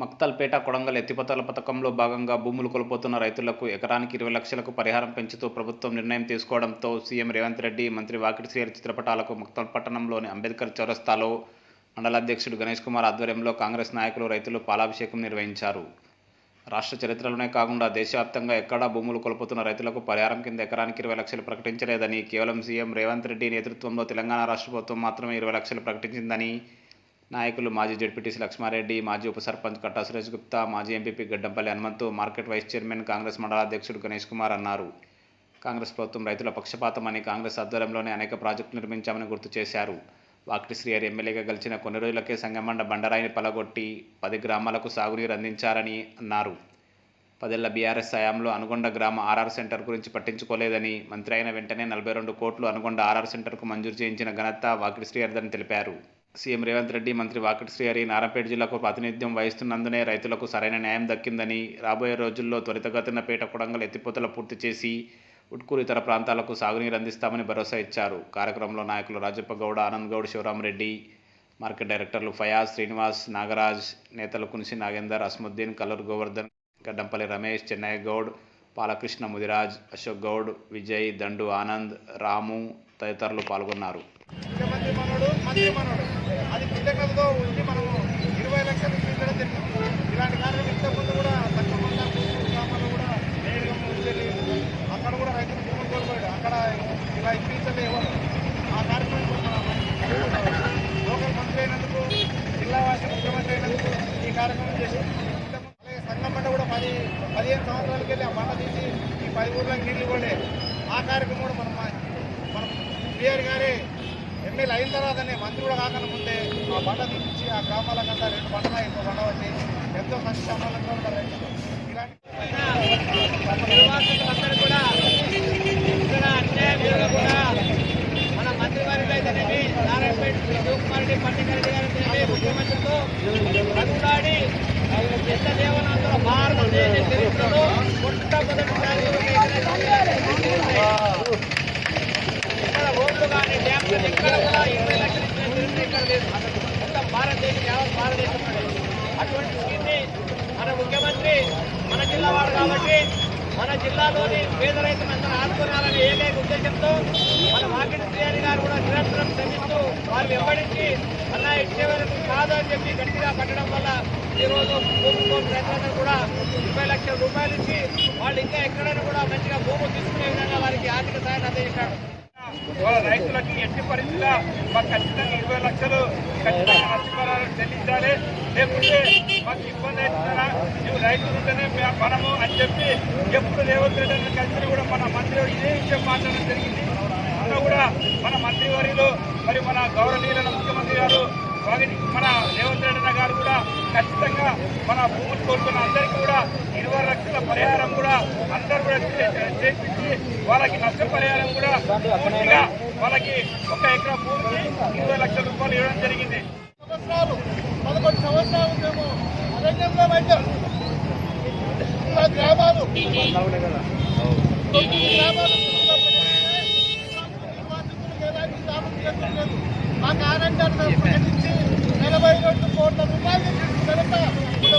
మక్తల్పేట కొడంగల్ ఎత్తిపోతల పథకంలో భాగంగా భూములు కోల్పోతున్న రైతులకు ఎకరానికి ఇరవై లక్షలకు పరిహారం పెంచుతూ ప్రభుత్వం నిర్ణయం తీసుకోవడంతో సీఎం రేవంత్ రెడ్డి మంత్రి వాకిటి శ్రీహరి చిత్రపటాలకు మక్తల్ పట్టణంలోని అంబేద్కర్ చౌరస్తాలో మండల అధ్యక్షుడు గణేష్ కుమార్ ఆధ్వర్యంలో కాంగ్రెస్ నాయకులు రైతులు పాలాభిషేకం నిర్వహించారు. రాష్ట్ర చరిత్రలోనే కాకుండా దేశవ్యాప్తంగా ఎక్కడా భూములు కోల్పోతున్న రైతులకు పరిహారం కింద ఎకరానికి ఇరవై లక్షలు ప్రకటించలేదని కేవలం సీఎం రేవంత్ రెడ్డి నేతృత్వంలో తెలంగాణ రాష్ట్ర ప్రభుత్వం మాత్రమే ఇరవై లక్షలు ప్రకటించిందని నాయకులు మాజీ జడ్పీటీసీ లక్ష్మారెడ్డి మాజీ ఉప సర్పంచ్ కట్టా సురేష్ గుప్తా మాజీ MPP Gaddampalli Hanumanthu market vice chairman Congress మండల అధ్యక్షుడు గణేష్ కుమార్ అన్నారు. కాంగ్రెస్ ప్రభుత్వం రైతుల పక్షపాతమని కాంగ్రెస్ ఆధ్వర్యంలోనే అనేక ప్రాజెక్టులు నిర్మించామని గుర్తు చేశారు. వాకిటి శ్రీహరి ఎమ్మెల్యేగా గెలిచిన కొన్ని రోజులకే సంగమండ బండరాయిని పలగొట్టి పది గ్రామాలకు సాగునీరు అందించారని అన్నారు. పదేళ్ళ బీఆర్ఎస్ హయాంలో అనుగొండ గ్రామ ఆర్ఆర్ సెంటర్ గురించి పట్టించుకోలేదని మంత్రి అయిన వెంటనే నలభై రెండు కోట్లు అనుగొండ ఆర్ఆర్ సెంటర్కు మంజూరు చేయించిన ఘనత వాకిటి శ్రీహరిదని తెలిపారు. సీఎం రేవంత్ రెడ్డి మంత్రి వాకిటి శ్రీహరి నారాయణపేట జిల్లాకు ప్రాతినిధ్యం వహిస్తున్నందునే రైతులకు సరైన న్యాయం దక్కిందని రాబోయే రోజుల్లో త్వరితగతిన పేట కొడంగల్ ఎత్తిపోతల పూర్తి చేసి ఉట్కూరు ఇతర ప్రాంతాలకు సాగునీరు అందిస్తామని భరోసా ఇచ్చారు. కార్యక్రమంలో నాయకులు రాజప్ప గౌడ ఆనంద్ గౌడ్ శివరామరెడ్డి మార్కెట్ డైరెక్టర్లు ఫయాజ్ శ్రీనివాస్ నాగరాజ్ నేతలు కునిసి నాగేందర్ అస్ముద్దీన్ కల్లూరు గోవర్ధన్ గడ్డంపల్లి రమేష్ చెన్నై గౌడ్ పాలకృష్ణ ముదిరాజ్ అశోక్ గౌడ్ విజయ్ దండు ఆనంద్ రాము తదితరులు పాల్గొన్నారు. అది కృతజ్ఞతతో ఉండి మనము ఇరవై లక్షలు ఇప్పించడం జరిగింది. ఇలాంటి కార్యక్రమం ఇంతకుముందు కూడా తక్కువ గ్రామాల్లో కూడా నేరుగా ముందుకెళ్ళి అక్కడ కూడా రైతులు భూములు కోల్పోయాడు అక్కడ ఇలా ఇప్పించలే ఆ కార్యక్రమం లోకల్ మంత్రి అయినందుకు జిల్లా వాసి ముఖ్యమంత్రి అయినందుకు ఈ కార్యక్రమం చేసి అలాగే సంఘం పంట కూడా పది పదిహేను సంవత్సరాలకి వెళ్ళి ఆ పంట తీసి ఈ పది ఊర్లకు నీళ్ళు ఇవ్వలే. ఆ కార్యక్రమం కూడా మనం మనం పిఆర్ గారే ఎమ్మెల్యే అయిన తర్వాతనే మంత్రి కూడా కాకుండా ముందే ఆ బండ తీపించి ఆ గ్రామాలకంతా రెండు బండల ఇంకో బండ వచ్చి ఎంతో సంక్షేమాలంగా ఉంటారు కూడా మన మంత్రి వారిలో అయితేనేమి నారాయణపేట శివకుమార్ రెడ్డి ముఖ్యమంత్రితో బతుకులాడి ఎంత దేవనాంతర భారతదేశ చరిత్రలో మొట్టమొదటిసారి ఇక్కడ రోడ్లు కానీ డ్యామ్లు ఎక్కడ కూడా ఇరవై లక్షలు ఇచ్చిన చరిత్ర లేదు మొత్తం భారతదేశం యావత్ భారతదేశం అటువంటి స్కీమ్ని మన ముఖ్యమంత్రి మన జిల్లా వాడు కాబట్టి మన జిల్లాలోని పేద రైతులందరూ ఆదుకోవాలనే ఏకైక ఉద్దేశంతో మన వాకిటి శ్రీహరి గారు కూడా నిరంతరం శ్రమిస్తూ వారు వెంబడించి అన్న ఇచ్చే వరకు కాదు అని చెప్పి గట్టిగా పట్టడం వల్ల ఈరోజు భూమి రైతులందరూ కూడా ముప్పై లక్షల రూపాయలు ఇచ్చి వాళ్ళు ఇంకా ఎక్కడైనా కూడా మంచిగా భూములు తీసుకునే విధంగా వారికి ఆర్థిక సహాయం అందజేశారు. రైతులకి ఎట్టి పరిస్థితిగా మాకు ఖచ్చితంగా ఇరవై లక్షలు ఖచ్చితంగా నష్టపరాలను చెల్లించాలి. లేకుంటే మాకు ఇబ్బంది అవుతుందా నువ్వు రైతులు ఉంటేనే మనము అని చెప్పి ఎప్పుడు రేవంత్ రెడ్డి కలిసి కూడా మన మంత్రి ఇదే విషయం మాట్లాడడం జరిగింది. అన్న కూడా మన మంత్రి వర్యులు మరి మన గౌరవనీయులైన ముఖ్యమంత్రి గారు మన రేవంత్ రెడ్డి గారు కూడా ఖచ్చితంగా మన భూములు కోరుకున్న అందరికీ కూడా ఇరవై లక్షల పరిహారం కూడా అందరూ కూడా చేసి చే- చేపించి వాళ్ళకి నష్టపరిహారం కూడా పూర్తిగా వాళ్ళకి ఒక ఎకరా భూమికి ఇరవై లక్షల రూపాయలు ఇవ్వడం జరిగింది. సంవత్సరాలు పదకొండు సంవత్సరాలు మేము అరణ్యంలో పెట్టాం ఇలా గ్రామాలు గ్రామాలు నివాసితులకు ఎలాంటి మాకు ఆనందాన్ని మేము ప్రకటించి నలభై రెండు కోట్ల రూపాయలు కనుక ఇప్పుడు